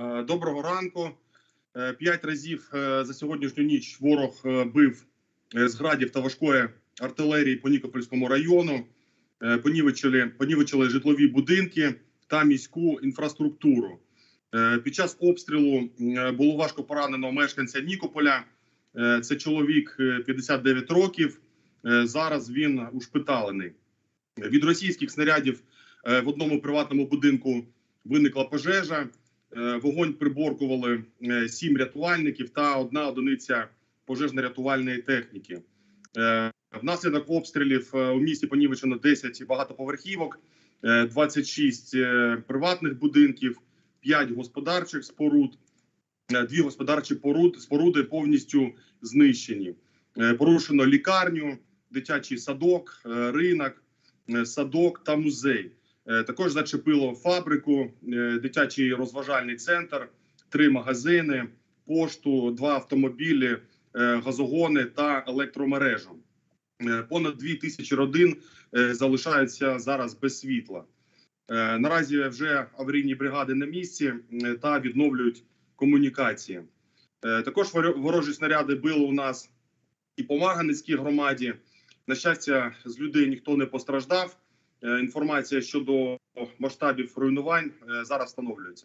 Е, Доброго ранку. Е, П'ять разів е, за сьогоднішню ніч ворог бив з градів та важкої артилерії по Нікопольському району. Понівечили, понівечили житлові будинки та міську інфраструктуру. Під час обстрілу було важко поранено мешканця Нікополя. Це чоловік е, 59 років. Зараз він ушпиталений. Від російських снарядів в одному приватному будинку виникла пожежа. Е, Вогонь приборкували е, сім рятувальників та одна одиниця пожежно-рятувальної техніки. Е, Внаслідок обстрілів у місті понівечено 10 багатоповерхівок, е, 26 е, приватних будинків, 5 господарчих споруд, дві господарчі поруд- споруди повністю знищені. Порушено лікарню, дитячий садок, ринок, садок та музей. Е, Також зачепило фабрику, е, дитячий розважальний центр, три магазини, пошту, два автомобілі, е, газогони та електромережу. Понад дві тисячі родин залишаються зараз без світла. Наразі вже аварійні бригади на місці та відновлюють комунікації. Також воро- ворожі снаряди били у нас і по Марганецькій громаді. На щастя, з людей ніхто не постраждав. Е, Інформація щодо масштабів руйнувань е, зараз встановлюється.